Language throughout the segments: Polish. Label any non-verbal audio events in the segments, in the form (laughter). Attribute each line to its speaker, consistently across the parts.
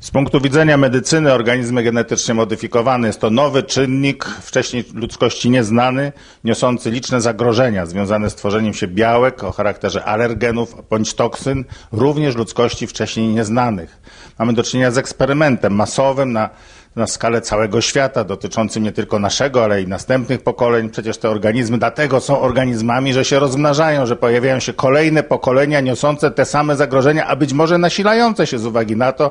Speaker 1: Z punktu widzenia medycyny organizmy genetycznie modyfikowane jest to nowy czynnik, wcześniej ludzkości nieznany, niosący liczne zagrożenia związane z tworzeniem się białek o charakterze alergenów bądź toksyn, również ludzkości wcześniej nieznanych. Mamy do czynienia z eksperymentem masowym na na skalę całego świata, dotyczącym nie tylko naszego, ale i następnych pokoleń. Przecież te organizmy dlatego są organizmami, że się rozmnażają, że pojawiają się kolejne pokolenia niosące te same zagrożenia, a być może nasilające się z uwagi na to,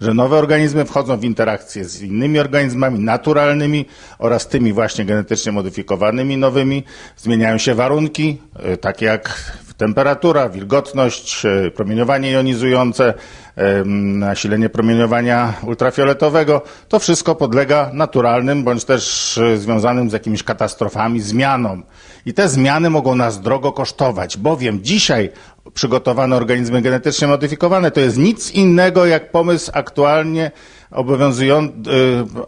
Speaker 1: że nowe organizmy wchodzą w interakcję z innymi organizmami naturalnymi oraz tymi właśnie genetycznie modyfikowanymi nowymi. Zmieniają się warunki, takie jak temperatura, wilgotność, y, promieniowanie jonizujące, nasilenie promieniowania ultrafioletowego, to wszystko podlega naturalnym bądź też e, związanym z jakimiś katastrofami zmianom. I te zmiany mogą nas drogo kosztować, bowiem dzisiaj przygotowane organizmy genetycznie modyfikowane to jest nic innego jak pomysł aktualnie obowiązujący,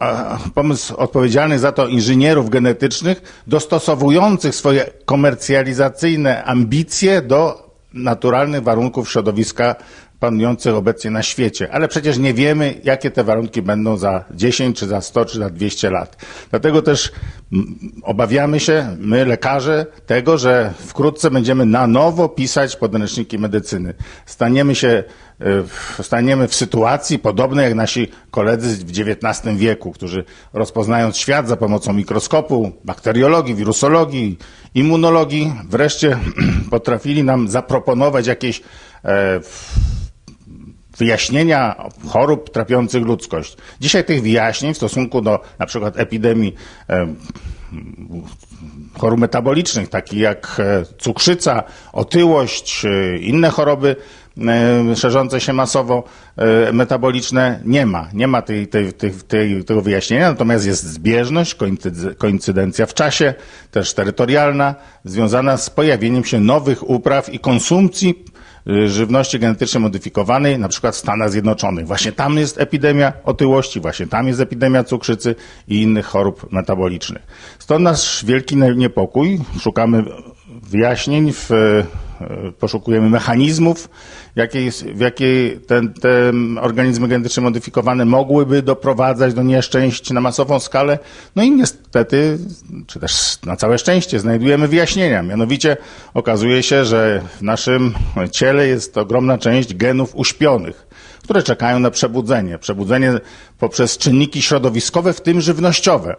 Speaker 1: e, pomysł odpowiedzialnych za to inżynierów genetycznych, dostosowujących swoje komercjalizacyjne ambicje do naturalnych warunków środowiska panujących obecnie na świecie, ale przecież nie wiemy, jakie te warunki będą za 10, czy za 100, czy za 200 lat. Dlatego też obawiamy się, my lekarze, tego, że wkrótce będziemy na nowo pisać podręczniki medycyny. Staniemy się, e, staniemy w sytuacji podobnej jak nasi koledzy w XIX wieku, którzy rozpoznając świat za pomocą mikroskopu, bakteriologii, wirusologii, immunologii, wreszcie (clears throat) potrafili nam zaproponować jakieś e, wyjaśnienia chorób trapiących ludzkość. Dzisiaj tych wyjaśnień w stosunku do na przykład epidemii chorób metabolicznych, takich jak e, cukrzyca, otyłość, e, inne choroby e, szerzące się masowo metaboliczne, nie ma. Nie ma tej, tej, tej, tego wyjaśnienia, natomiast jest zbieżność, koincydencja w czasie, też terytorialna, związana z pojawieniem się nowych upraw i konsumpcji żywności genetycznie modyfikowanej, na przykład w Stanach Zjednoczonych. Właśnie tam jest epidemia otyłości, właśnie tam jest epidemia cukrzycy i innych chorób metabolicznych. Stąd nasz wielki niepokój. Szukamy wyjaśnień w poszukujemy mechanizmów, w jakiej te, te organizmy genetycznie modyfikowane mogłyby doprowadzać do nieszczęść na masową skalę. No i niestety, czy też na całe szczęście, znajdujemy wyjaśnienia. Mianowicie okazuje się, że w naszym ciele jest ogromna część genów uśpionych, które czekają na przebudzenie. Przebudzenie poprzez czynniki środowiskowe, w tym żywnościowe.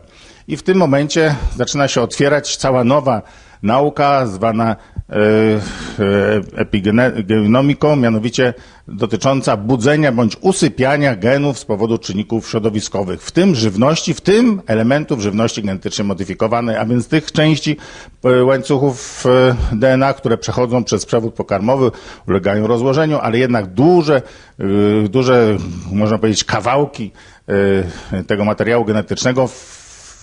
Speaker 1: I w tym momencie zaczyna się otwierać cała nowa nauka zwana e, e, epigenomiką, mianowicie dotycząca budzenia bądź usypiania genów z powodu czynników środowiskowych, w tym żywności, w tym elementów żywności genetycznie modyfikowanej, a więc tych części e, łańcuchów DNA, które przechodzą przez przewód pokarmowy, ulegają rozłożeniu, ale jednak duże, duże, można powiedzieć, kawałki tego materiału genetycznego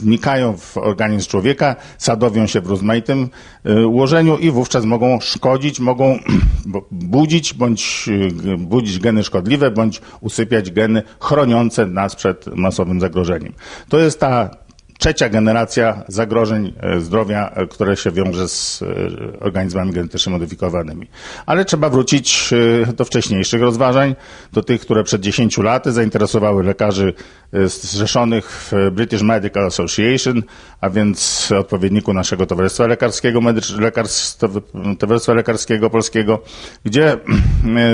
Speaker 1: wnikają w organizm człowieka, sadowią się w rozmaitym y, ułożeniu i wówczas mogą szkodzić, mogą (clears throat) budzić bądź y, budzić geny szkodliwe, bądź usypiać geny chroniące nas przed masowym zagrożeniem. To jest ta trzecia generacja zagrożeń e, zdrowia, e, które się wiąże z e, organizmami genetycznie modyfikowanymi. Ale trzeba wrócić do wcześniejszych rozważań, do tych, które przed 10 laty zainteresowały lekarzy zrzeszonych w British Medical Association, a więc odpowiedniku naszego Towarzystwa Lekarskiego, Towarzystwa Lekarskiego Polskiego, gdzie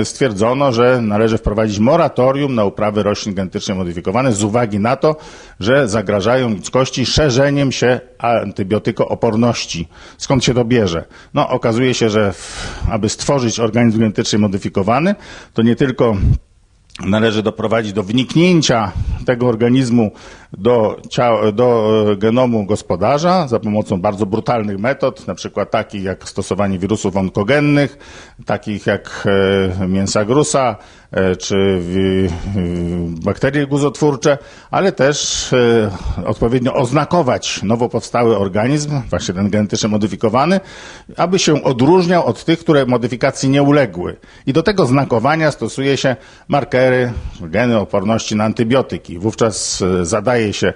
Speaker 1: stwierdzono, że należy wprowadzić moratorium na uprawy roślin genetycznie modyfikowanych z uwagi na to, że zagrażają ludzkości szerzeniem się antybiotykooporności. Skąd się to bierze? No, okazuje się, że w, aby stworzyć organizm genetycznie modyfikowany, to nie tylko należy doprowadzić do wniknięcia tego organizmu do, do genomu gospodarza za pomocą bardzo brutalnych metod, na przykład takich jak stosowanie wirusów onkogennych, takich jak e, mięsa grusa, e, czy bakterie guzotwórcze, ale też e, odpowiednio oznakować nowo powstały organizm, właśnie ten genetycznie modyfikowany, aby się odróżniał od tych, które modyfikacji nie uległy. I do tego znakowania stosuje się markery, geny oporności na antybiotyki. Wówczas e, zadaje się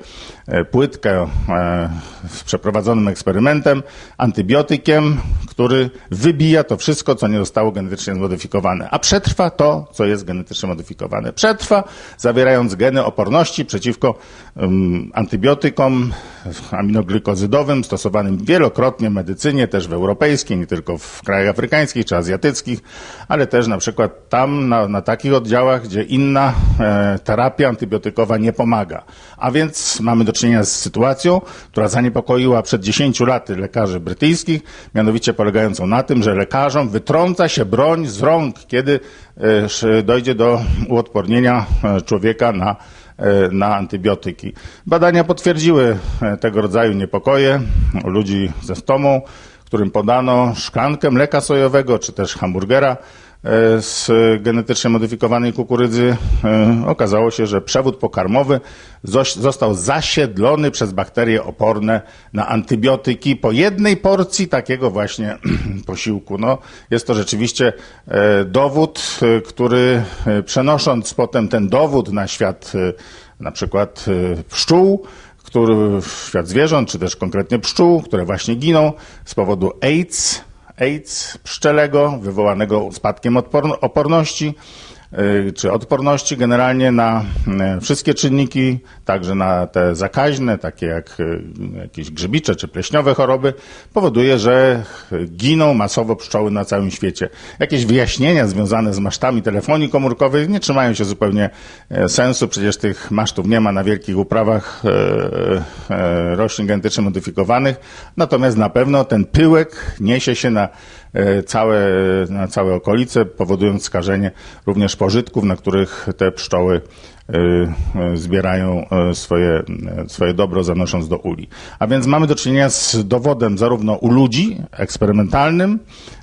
Speaker 1: e, płytkę e, z przeprowadzonym eksperymentem antybiotykiem, który wybija to wszystko, co nie zostało genetycznie zmodyfikowane, a przetrwa to, co jest genetycznie modyfikowane. Przetrwa, zawierając geny oporności przeciwko antybiotykom aminoglykozydowym stosowanym wielokrotnie w medycynie, też w europejskiej, nie tylko w krajach afrykańskich czy azjatyckich, ale też na przykład tam na, na takich oddziałach, gdzie inna e, terapia antybiotykowa nie pomaga. A więc mamy do czynienia z sytuacją, która zaniepokoiła przed 10 laty lekarzy brytyjskich, mianowicie polegającą na tym, że lekarzom wytrąca się broń z rąk, kiedy e, dojdzie do uodpornienia e, człowieka na na antybiotyki. Badania potwierdziły e, tego rodzaju niepokoje ludzi ze stomą, którym podano szklankę mleka sojowego czy też hamburgera E, z genetycznie modyfikowanej kukurydzy e, okazało się, że przewód pokarmowy został zasiedlony przez bakterie oporne na antybiotyki po jednej porcji takiego właśnie (clears throat) posiłku. No, jest to rzeczywiście e, dowód, który przenosząc potem ten dowód na świat na przykład pszczół, który, świat zwierząt, czy też konkretnie pszczół, które właśnie giną z powodu AIDS, AIDS pszczelego wywołanego spadkiem oporności czy odporności generalnie na y, wszystkie czynniki, także na te zakaźne, takie jak y, jakieś grzybicze czy pleśniowe choroby, powoduje, że giną masowo pszczoły na całym świecie. Jakieś wyjaśnienia związane z masztami telefonii komórkowej nie trzymają się zupełnie e, sensu, przecież tych masztów nie ma na wielkich uprawach e, e, roślin genetycznie modyfikowanych, natomiast na pewno ten pyłek niesie się na całe, na całe okolice, powodując skażenie również pożytków, na których te pszczoły Y, y, zbierają swoje, swoje dobro, zanosząc do uli. A więc mamy do czynienia z dowodem zarówno u ludzi, eksperymentalnym,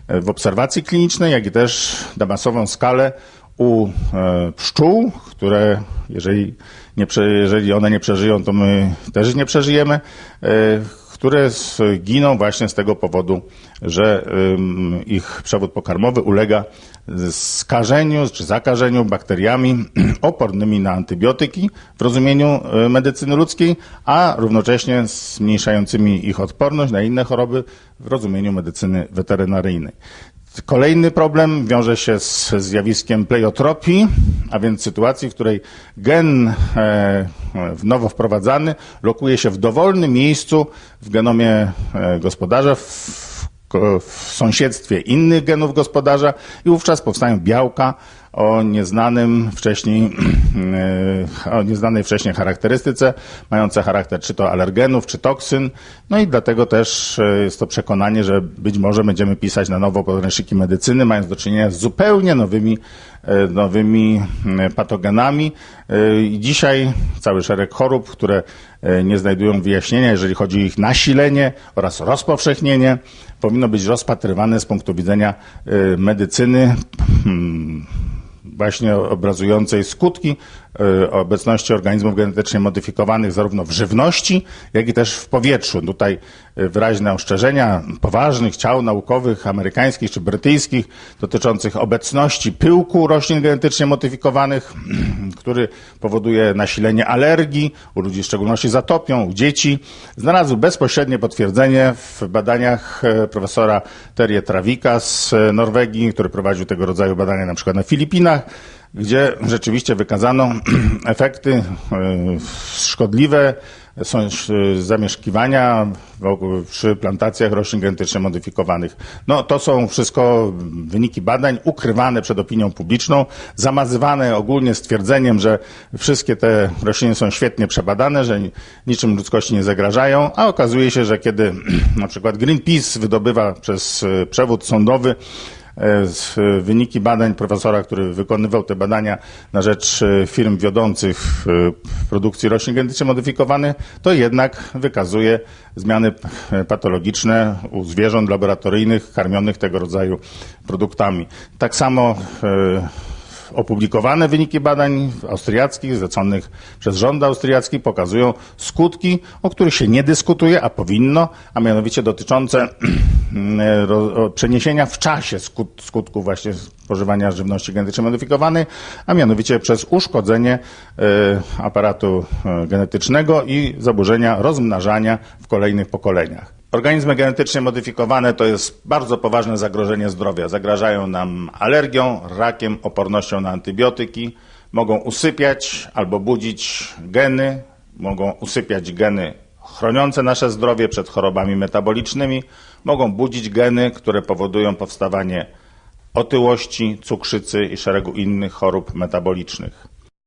Speaker 1: w obserwacji klinicznej, jak i też na masową skalę u pszczół, które jeżeli, nie, jeżeli one nie przeżyją, to my też nie przeżyjemy, które giną właśnie z tego powodu, że ich przewód pokarmowy ulega skażeniu czy zakażeniu bakteriami (clears throat) opornymi na antybiotyki w rozumieniu y, medycyny ludzkiej, a równocześnie zmniejszającymi ich odporność na inne choroby w rozumieniu medycyny weterynaryjnej. Kolejny problem wiąże się z zjawiskiem pleiotropii, a więc sytuacji, w której gen e, nowo wprowadzany lokuje się w dowolnym miejscu w genomie e, gospodarza, w w sąsiedztwie innych genów gospodarza i wówczas powstają białka o nieznanym wcześniej, (clears throat) e, o nieznanej wcześniej charakterystyce, mające charakter czy to alergenów, czy toksyn. No i dlatego też e, jest to przekonanie, że być może będziemy pisać na nowo podręczniki medycyny, mając do czynienia z zupełnie nowymi, nowymi patogenami. I dzisiaj cały szereg chorób, które nie znajdują wyjaśnienia, jeżeli chodzi o ich nasilenie oraz rozpowszechnienie, powinno być rozpatrywane z punktu widzenia medycyny hmm, właśnie obrazującej skutki e, obecności organizmów genetycznie modyfikowanych zarówno w żywności, jak i też w powietrzu. Tutaj e, wyraźne ostrzeżenia poważnych ciał naukowych amerykańskich czy brytyjskich dotyczących obecności pyłku roślin genetycznie modyfikowanych, (clears throat) który powoduje nasilenie alergii, u ludzi w szczególności zatopią, u dzieci, znalazł bezpośrednie potwierdzenie w badaniach e, profesora Terje Trawika z Norwegii, który prowadził tego rodzaju badania na przykład na Filipinach, gdzie rzeczywiście wykazano (clears throat) efekty e, szkodliwe są zamieszkiwania przy plantacjach roślin genetycznie modyfikowanych. No to są wszystko wyniki badań ukrywane przed opinią publiczną, zamazywane ogólnie stwierdzeniem, że wszystkie te rośliny są świetnie przebadane, że niczym ludzkości nie zagrażają, a okazuje się, że kiedy (clears throat) na przykład Greenpeace wydobywa przez e, przewód sądowy E, wyniki badań profesora, który wykonywał te badania na rzecz e, firm wiodących w produkcji roślin genetycznie modyfikowanych, to jednak wykazuje zmiany patologiczne u zwierząt laboratoryjnych karmionych tego rodzaju produktami. Tak samo e, opublikowane wyniki badań austriackich, zleconych przez rząd austriacki, pokazują skutki, o których się nie dyskutuje, a powinno, a mianowicie dotyczące (clears throat) przeniesienia w czasie skut, skutków właśnie spożywania żywności genetycznie modyfikowanej, a mianowicie przez uszkodzenie e, aparatu e, genetycznego i zaburzenia rozmnażania w kolejnych pokoleniach. Organizmy genetycznie modyfikowane to jest bardzo poważne zagrożenie zdrowia. Zagrażają nam alergią, rakiem, opornością na antybiotyki, mogą usypiać albo budzić geny, mogą usypiać geny chroniące nasze zdrowie przed chorobami metabolicznymi, mogą budzić geny, które powodują powstawanie otyłości, cukrzycy i szeregu innych chorób metabolicznych.